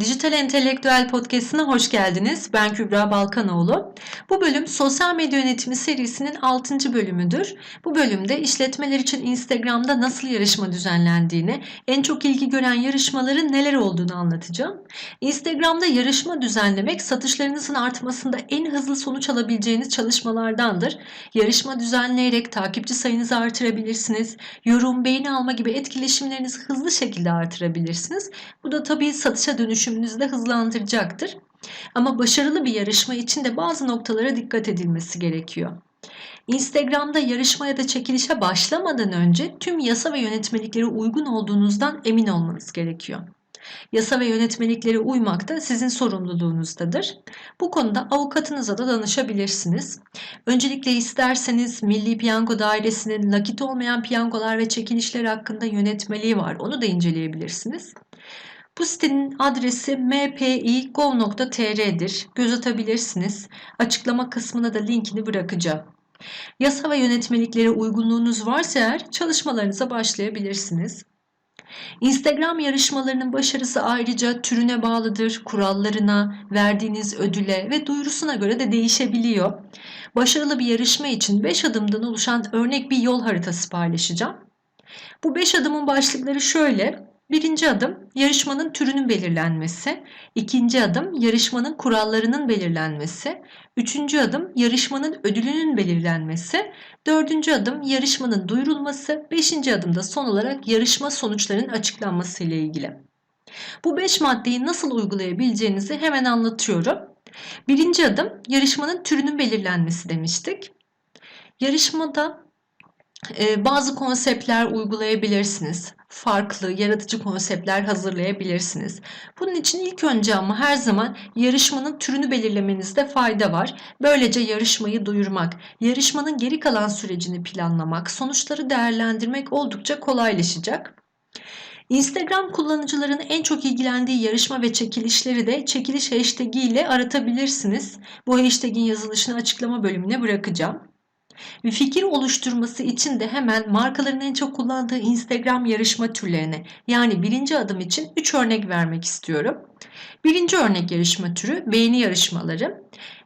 Dijital Entelektüel Podcast'ına hoş geldiniz. Ben Kübra Balkanoğlu. Bu bölüm sosyal medya yönetimi serisinin 6. bölümüdür. Bu bölümde işletmeler için Instagram'da nasıl yarışma düzenlendiğini, en çok ilgi gören yarışmaların neler olduğunu anlatacağım. Instagram'da yarışma düzenlemek satışlarınızın artmasında en hızlı sonuç alabileceğiniz çalışmalardandır. Yarışma düzenleyerek takipçi sayınızı artırabilirsiniz. Yorum, beğeni alma gibi etkileşimlerinizi hızlı şekilde artırabilirsiniz. Bu da tabii satışa dönüşümünüzü de hızlandıracaktır. Ama başarılı bir yarışma için de bazı noktalara dikkat edilmesi gerekiyor. Instagram'da yarışma ya da çekilişe başlamadan önce tüm yasa ve yönetmeliklere uygun olduğunuzdan emin olmanız gerekiyor. Yasa ve yönetmeliklere uymak da sizin sorumluluğunuzdadır. Bu konuda avukatınıza da danışabilirsiniz. Öncelikle isterseniz Milli Piyango Dairesi'nin nakit olmayan piyangolar ve çekilişler hakkında yönetmeliği var. Onu da inceleyebilirsiniz. Bu sitenin adresi mpi.gov.tr'dir. Göz atabilirsiniz. Açıklama kısmına da linkini bırakacağım. Yasa ve yönetmeliklere uygunluğunuz varsa eğer çalışmalarınıza başlayabilirsiniz. Instagram yarışmalarının başarısı ayrıca türüne bağlıdır, kurallarına, verdiğiniz ödüle ve duyurusuna göre de değişebiliyor. Başarılı bir yarışma için 5 adımdan oluşan örnek bir yol haritası paylaşacağım. Bu 5 adımın başlıkları şöyle. Birinci adım yarışmanın türünün belirlenmesi. İkinci adım yarışmanın kurallarının belirlenmesi. Üçüncü adım yarışmanın ödülünün belirlenmesi. Dördüncü adım yarışmanın duyurulması. Beşinci adımda son olarak yarışma sonuçlarının açıklanması ile ilgili. Bu beş maddeyi nasıl uygulayabileceğinizi hemen anlatıyorum. Birinci adım yarışmanın türünün belirlenmesi demiştik. Yarışmada bazı konseptler uygulayabilirsiniz. Farklı, yaratıcı konseptler hazırlayabilirsiniz. Bunun için ilk önce ama her zaman yarışmanın türünü belirlemenizde fayda var. Böylece yarışmayı duyurmak, yarışmanın geri kalan sürecini planlamak, sonuçları değerlendirmek oldukça kolaylaşacak. Instagram kullanıcılarının en çok ilgilendiği yarışma ve çekilişleri de çekiliş hashtag ile aratabilirsiniz. Bu hashtag'in yazılışını açıklama bölümüne bırakacağım. Bir fikir oluşturması için de hemen markaların en çok kullandığı Instagram yarışma türlerine yani birinci adım için 3 örnek vermek istiyorum. Birinci örnek yarışma türü beğeni yarışmaları.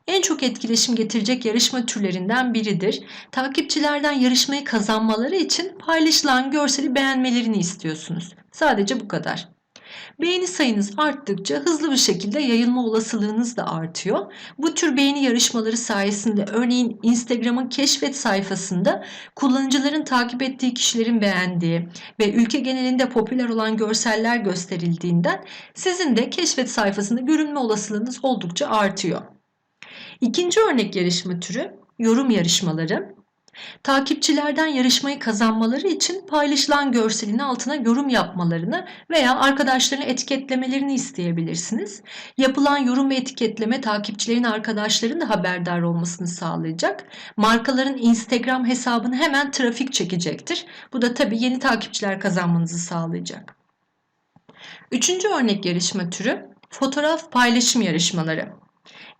En çok etkileşim getirecek yarışma türlerinden biridir. Takipçilerden yarışmayı kazanmaları için paylaşılan görseli beğenmelerini istiyorsunuz. Sadece bu kadar. Beğeni sayınız arttıkça hızlı bir şekilde yayılma olasılığınız da artıyor. Bu tür beğeni yarışmaları sayesinde örneğin Instagram'ın keşfet sayfasında kullanıcıların takip ettiği kişilerin beğendiği ve ülke genelinde popüler olan görseller gösterildiğinden sizin de keşfet sayfasında görünme olasılığınız oldukça artıyor. İkinci örnek yarışma türü yorum yarışmaları. Takipçilerden yarışmayı kazanmaları için paylaşılan görselin altına yorum yapmalarını veya arkadaşlarını etiketlemelerini isteyebilirsiniz. Yapılan yorum ve etiketleme takipçilerin arkadaşlarının da haberdar olmasını sağlayacak. Markaların Instagram hesabını hemen trafik çekecektir. Bu da tabii yeni takipçiler kazanmanızı sağlayacak. Üçüncü örnek yarışma türü fotoğraf paylaşım yarışmaları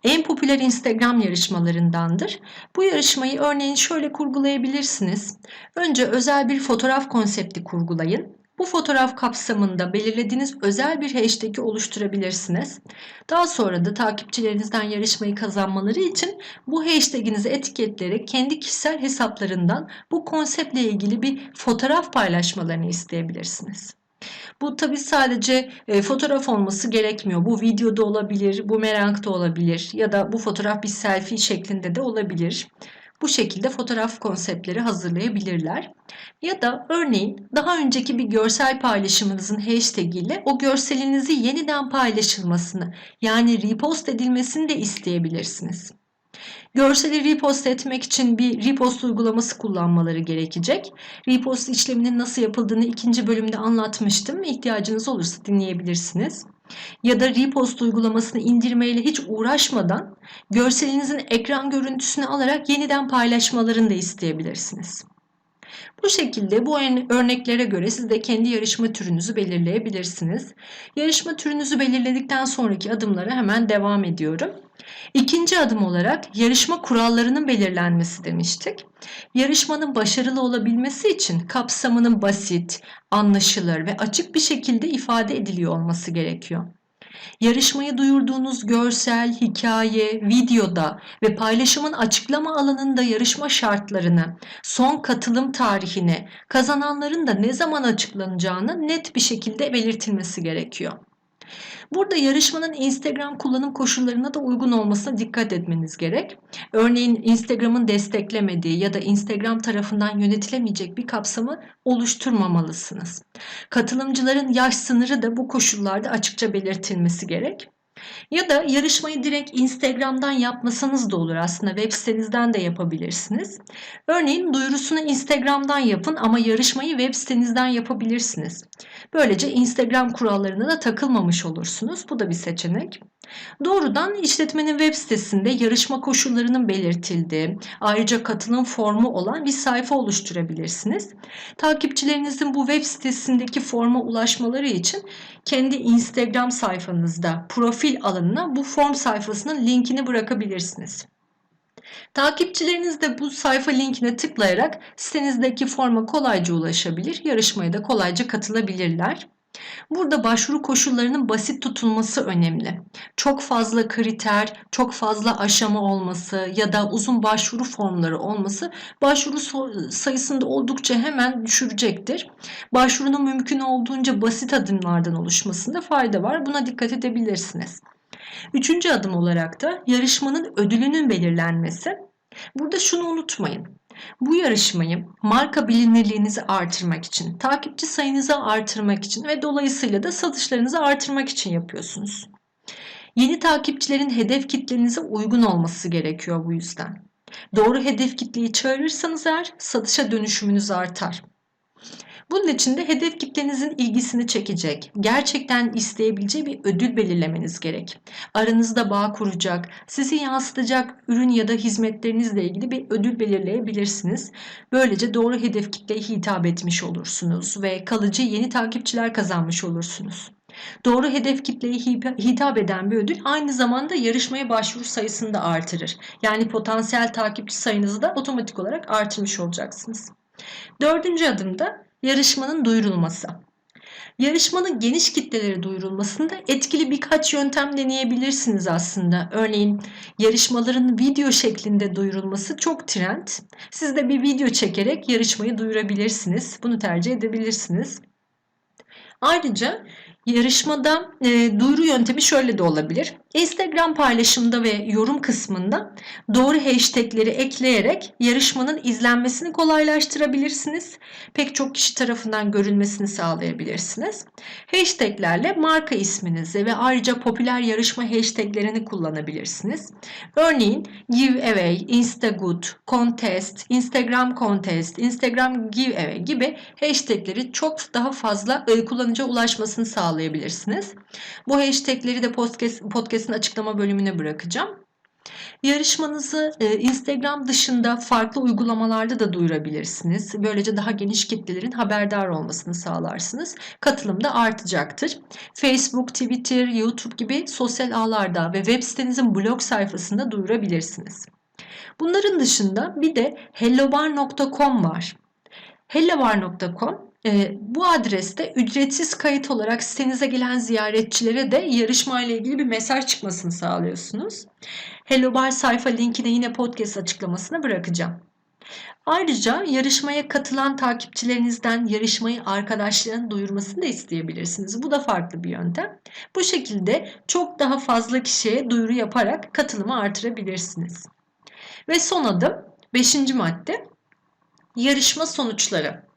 en popüler Instagram yarışmalarındandır. Bu yarışmayı örneğin şöyle kurgulayabilirsiniz. Önce özel bir fotoğraf konsepti kurgulayın. Bu fotoğraf kapsamında belirlediğiniz özel bir hashtag'i oluşturabilirsiniz. Daha sonra da takipçilerinizden yarışmayı kazanmaları için bu hashtag'inizi etiketleyerek kendi kişisel hesaplarından bu konseptle ilgili bir fotoğraf paylaşmalarını isteyebilirsiniz. Bu tabi sadece e, fotoğraf olması gerekmiyor. Bu videoda olabilir, bu merakta olabilir ya da bu fotoğraf bir selfie şeklinde de olabilir. Bu şekilde fotoğraf konseptleri hazırlayabilirler. Ya da örneğin daha önceki bir görsel paylaşımınızın hashtag ile o görselinizi yeniden paylaşılmasını yani repost edilmesini de isteyebilirsiniz. Görseli repost etmek için bir repost uygulaması kullanmaları gerekecek. Repost işleminin nasıl yapıldığını ikinci bölümde anlatmıştım. İhtiyacınız olursa dinleyebilirsiniz. Ya da repost uygulamasını indirmeyle hiç uğraşmadan görselinizin ekran görüntüsünü alarak yeniden paylaşmalarını da isteyebilirsiniz. Bu şekilde bu örneklere göre siz de kendi yarışma türünüzü belirleyebilirsiniz. Yarışma türünüzü belirledikten sonraki adımlara hemen devam ediyorum. İkinci adım olarak yarışma kurallarının belirlenmesi demiştik. Yarışmanın başarılı olabilmesi için kapsamının basit, anlaşılır ve açık bir şekilde ifade ediliyor olması gerekiyor. Yarışmayı duyurduğunuz görsel, hikaye, videoda ve paylaşımın açıklama alanında yarışma şartlarını, son katılım tarihini, kazananların da ne zaman açıklanacağını net bir şekilde belirtilmesi gerekiyor. Burada yarışmanın Instagram kullanım koşullarına da uygun olmasına dikkat etmeniz gerek. Örneğin Instagram'ın desteklemediği ya da Instagram tarafından yönetilemeyecek bir kapsamı oluşturmamalısınız. Katılımcıların yaş sınırı da bu koşullarda açıkça belirtilmesi gerek. Ya da yarışmayı direkt Instagram'dan yapmasanız da olur aslında web sitenizden de yapabilirsiniz. Örneğin duyurusunu Instagram'dan yapın ama yarışmayı web sitenizden yapabilirsiniz. Böylece Instagram kurallarına da takılmamış olursunuz. Bu da bir seçenek. Doğrudan işletmenin web sitesinde yarışma koşullarının belirtildiği, ayrıca katılım formu olan bir sayfa oluşturabilirsiniz. Takipçilerinizin bu web sitesindeki forma ulaşmaları için kendi Instagram sayfanızda profil alanına bu form sayfasının linkini bırakabilirsiniz. Takipçileriniz de bu sayfa linkine tıklayarak sitenizdeki forma kolayca ulaşabilir, yarışmaya da kolayca katılabilirler. Burada başvuru koşullarının basit tutulması önemli. Çok fazla kriter, çok fazla aşama olması ya da uzun başvuru formları olması başvuru sayısında oldukça hemen düşürecektir. Başvurunun mümkün olduğunca basit adımlardan oluşmasında fayda var. Buna dikkat edebilirsiniz. Üçüncü adım olarak da yarışmanın ödülünün belirlenmesi. Burada şunu unutmayın. Bu yarışmayı marka bilinirliğinizi artırmak için, takipçi sayınızı artırmak için ve dolayısıyla da satışlarınızı artırmak için yapıyorsunuz. Yeni takipçilerin hedef kitlenize uygun olması gerekiyor bu yüzden. Doğru hedef kitleyi çağırırsanız eğer satışa dönüşümünüz artar. Bunun için de hedef kitlenizin ilgisini çekecek, gerçekten isteyebileceği bir ödül belirlemeniz gerek. Aranızda bağ kuracak, sizi yansıtacak ürün ya da hizmetlerinizle ilgili bir ödül belirleyebilirsiniz. Böylece doğru hedef kitleye hitap etmiş olursunuz ve kalıcı yeni takipçiler kazanmış olursunuz. Doğru hedef kitleye hitap eden bir ödül aynı zamanda yarışmaya başvuru sayısını da artırır. Yani potansiyel takipçi sayınızı da otomatik olarak artırmış olacaksınız. Dördüncü adımda yarışmanın duyurulması. Yarışmanın geniş kitlelere duyurulmasında etkili birkaç yöntem deneyebilirsiniz aslında. Örneğin yarışmaların video şeklinde duyurulması çok trend. Siz de bir video çekerek yarışmayı duyurabilirsiniz. Bunu tercih edebilirsiniz. Ayrıca Yarışmada e, duyuru yöntemi şöyle de olabilir. Instagram paylaşımda ve yorum kısmında doğru hashtagleri ekleyerek yarışmanın izlenmesini kolaylaştırabilirsiniz. Pek çok kişi tarafından görülmesini sağlayabilirsiniz. Hashtaglerle marka isminizi ve ayrıca popüler yarışma hashtaglerini kullanabilirsiniz. Örneğin giveaway, instagood, contest, instagram contest, instagram giveaway gibi hashtagleri çok daha fazla e, kullanıcıya ulaşmasını sağlayabilirsiniz sağlayabilirsiniz. Bu hashtagleri de podcast, podcast'ın açıklama bölümüne bırakacağım. Yarışmanızı e, Instagram dışında farklı uygulamalarda da duyurabilirsiniz. Böylece daha geniş kitlelerin haberdar olmasını sağlarsınız. Katılım da artacaktır. Facebook, Twitter, YouTube gibi sosyal ağlarda ve web sitenizin blog sayfasında duyurabilirsiniz. Bunların dışında bir de hellobar.com var. hellobar.com e, bu adreste ücretsiz kayıt olarak sitenize gelen ziyaretçilere de yarışma ile ilgili bir mesaj çıkmasını sağlıyorsunuz. Hello Bar sayfa linkini yine podcast açıklamasına bırakacağım. Ayrıca yarışmaya katılan takipçilerinizden yarışmayı arkadaşlarının duyurmasını da isteyebilirsiniz. Bu da farklı bir yöntem. Bu şekilde çok daha fazla kişiye duyuru yaparak katılımı artırabilirsiniz. Ve son adım 5. madde yarışma sonuçları.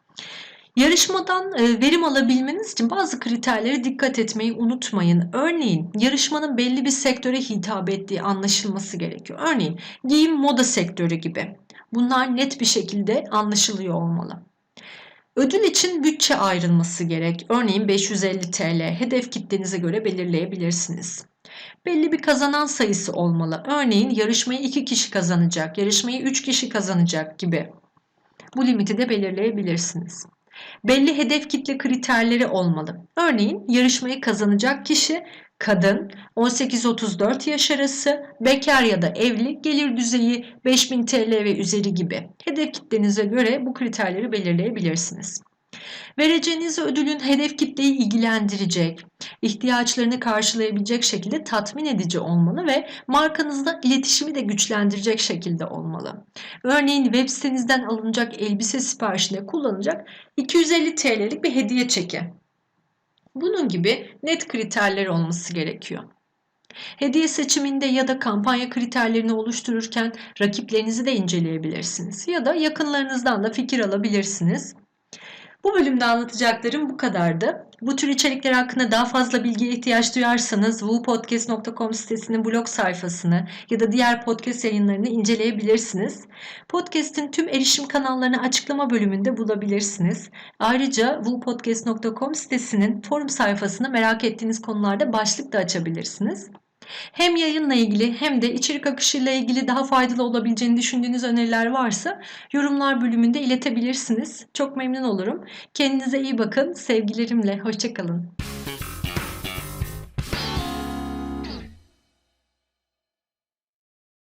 Yarışmadan e, verim alabilmeniz için bazı kriterlere dikkat etmeyi unutmayın. Örneğin yarışmanın belli bir sektöre hitap ettiği anlaşılması gerekiyor. Örneğin giyim moda sektörü gibi. Bunlar net bir şekilde anlaşılıyor olmalı. Ödül için bütçe ayrılması gerek. Örneğin 550 TL hedef kitlenize göre belirleyebilirsiniz. Belli bir kazanan sayısı olmalı. Örneğin yarışmayı 2 kişi kazanacak, yarışmayı 3 kişi kazanacak gibi. Bu limiti de belirleyebilirsiniz. Belli hedef kitle kriterleri olmalı. Örneğin yarışmayı kazanacak kişi kadın, 18-34 yaş arası, bekar ya da evli, gelir düzeyi 5000 TL ve üzeri gibi. Hedef kitlenize göre bu kriterleri belirleyebilirsiniz. Vereceğiniz ödülün hedef kitleyi ilgilendirecek, ihtiyaçlarını karşılayabilecek şekilde tatmin edici olmalı ve markanızla iletişimi de güçlendirecek şekilde olmalı. Örneğin web sitenizden alınacak elbise siparişinde kullanılacak 250 TL'lik bir hediye çeki. Bunun gibi net kriterler olması gerekiyor. Hediye seçiminde ya da kampanya kriterlerini oluştururken rakiplerinizi de inceleyebilirsiniz ya da yakınlarınızdan da fikir alabilirsiniz. Bu bölümde anlatacaklarım bu kadardı. Bu tür içerikler hakkında daha fazla bilgiye ihtiyaç duyarsanız wupodcast.com sitesinin blog sayfasını ya da diğer podcast yayınlarını inceleyebilirsiniz. Podcast'in tüm erişim kanallarını açıklama bölümünde bulabilirsiniz. Ayrıca wupodcast.com sitesinin forum sayfasını merak ettiğiniz konularda başlık da açabilirsiniz. Hem yayınla ilgili hem de içerik akışıyla ilgili daha faydalı olabileceğini düşündüğünüz öneriler varsa yorumlar bölümünde iletebilirsiniz. Çok memnun olurum. Kendinize iyi bakın. Sevgilerimle. Hoşçakalın.